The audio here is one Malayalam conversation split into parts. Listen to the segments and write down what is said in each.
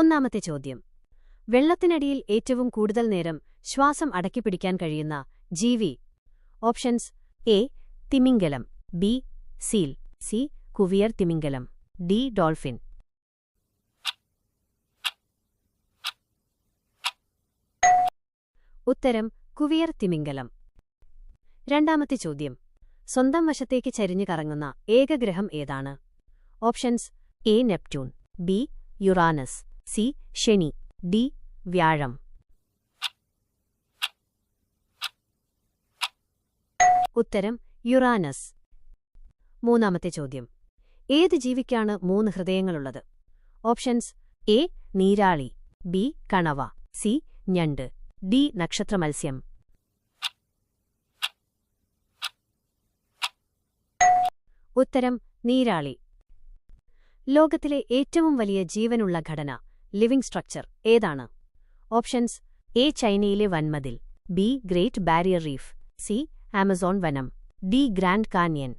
ഒന്നാമത്തെ ചോദ്യം. വെള്ളത്തിനടിയിൽ ഏറ്റവും കൂടുതൽ നേരം ശ്വാസം അടക്കിപ്പിടിക്കാൻ കഴിയുന്ന ജീവി. ഓപ്ഷൻസ് എ തിമിംഗലം ബി സീൽ സി കുവിയർ തിമിംഗലം ഡി ഡോൾഫിൻ. ഉത്തരം കുവിയർ തിമിംഗലം. രണ്ടാമത്തെ ചോദ്യം. സ്വന്തം വശത്തേക്ക് ചരിഞ്ഞു കറങ്ങുന്ന ഏക ഗ്രഹം ഏതാണ്? Options A Neptune B Uranus. C ശനി. ഡി വ്യാഴം. ഉത്തരം യുറാനസ്. മൂന്നാമത്തെ ചോദ്യം. ഏത് ജീവിക്കാണ് മൂന്ന് ഹൃദയങ്ങളുള്ളത്? ഓപ്ഷൻസ് എ നീരാളി ബി കണവ സി ഞണ്ട് ഡി നക്ഷത്ര മത്സ്യം ഉത്തരം നീരാളി. ലോകത്തിലെ ഏറ്റവും വലിയ ജീവനുള്ള ഘടന ലിവിംഗ് സ്ട്രക്ചർ ഏതാണ്? ഓപ്ഷൻസ് എ ചൈനയിലെ വൻമതിൽ B Great Barrier Reef C Amazon വനം ഡി ഗ്രാൻഡ് കാന്യൻ.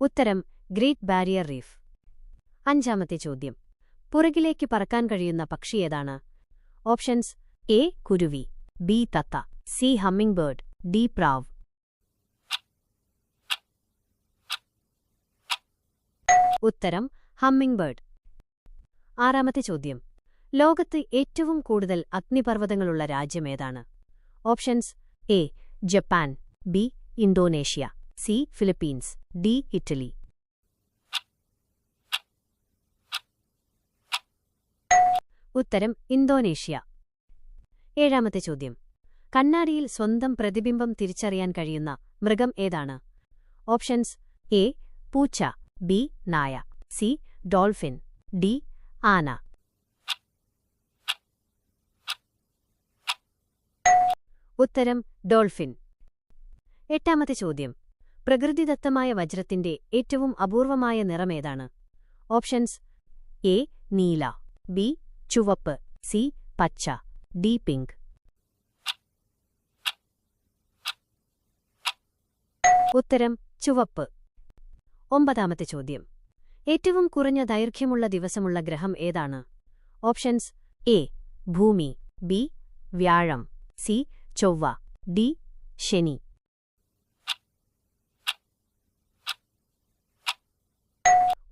ഉത്തരം ഗ്രേറ്റ് ബാരിയർ റീഫ്. അഞ്ചാമത്തെ ചോദ്യം പുറകിലേക്ക് പറക്കാൻ കഴിയുന്ന പക്ഷി ഏതാണ്? ഓപ്ഷൻസ് എ കുരുവി ബി തത്ത സി ഹമ്മിംഗ് ബേർഡ് ഡി പ്രാവ്. ഉത്തരം ഹമ്മിംഗ് ബേർഡ്. ആറാമത്തെ ചോദ്യം. ലോകത്ത് ഏറ്റവും കൂടുതൽ അഗ്നിപർവതങ്ങളുള്ള രാജ്യമേതാണ് options A Japan B Indonesia C Philippines D Italy. ഉത്തരം ഇന്തോനേഷ്യ. ഏഴാമത്തെ ചോദ്യം. കണ്ണാടിയിൽ സ്വന്തം പ്രതിബിംബം തിരിച്ചറിയാൻ കഴിയുന്ന മൃഗം ഏതാണ്? ഓപ്ഷൻസ് എ പൂച്ച. ബി നായ സി ഡോൾഫിൻ ഡി ആന. ഉത്തരം ഡോൾഫിൻ. എട്ടാമത്തെ ചോദ്യം. പ്രകൃതിദത്തമായ വജ്രത്തിന്റെ ഏറ്റവും അപൂർവമായ നിറമേതാണ് ഓപ്ഷൻസ് എ നീല ബി ചുവപ്പ് സി പച്ച ഡി പിങ്ക്. ഉത്തരം ചുവപ്പ്. ഒമ്പതാമത്തെ ചോദ്യം. ഏറ്റവും കുറഞ്ഞ ദൈർഘ്യമുള്ള ദിവസമുള്ള ഗ്രഹം ഏതാണ്? ഓപ്ഷൻസ് എ ഭൂമി ബി വ്യാഴം സി ചൊവ്വ ഡി ശനി.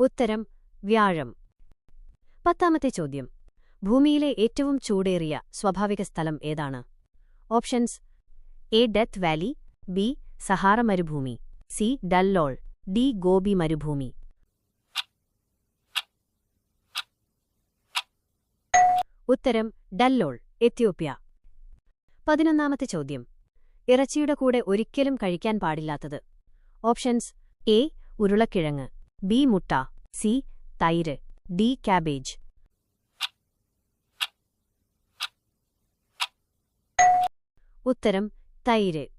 ഉത്തരം വ്യാഴം. പത്താമത്തെ ചോദ്യം. ഭൂമിയിലെ ഏറ്റവും ചൂടേറിയ സ്വാഭാവിക സ്ഥലം ഏതാണ്? Options A Death Valley B Sahara മരുഭൂമി സി ഡല്ലോൾ ഡി ഗോപി മരുഭൂമി. ഉത്തരം ഡല്ലോൾ എത്യോപ്യ. പതിനൊന്നാമത്തെ ചോദ്യം. ഇറച്ചിയുടെ കൂടെ ഒരിക്കലും കഴിക്കാൻ പാടില്ലാത്തത്. ഓപ്ഷൻസ് എ ഉരുളക്കിഴങ്ങ് ബി മുട്ട സി തൈര് ഡി കാബേജ് ഉത്തരം തൈര്.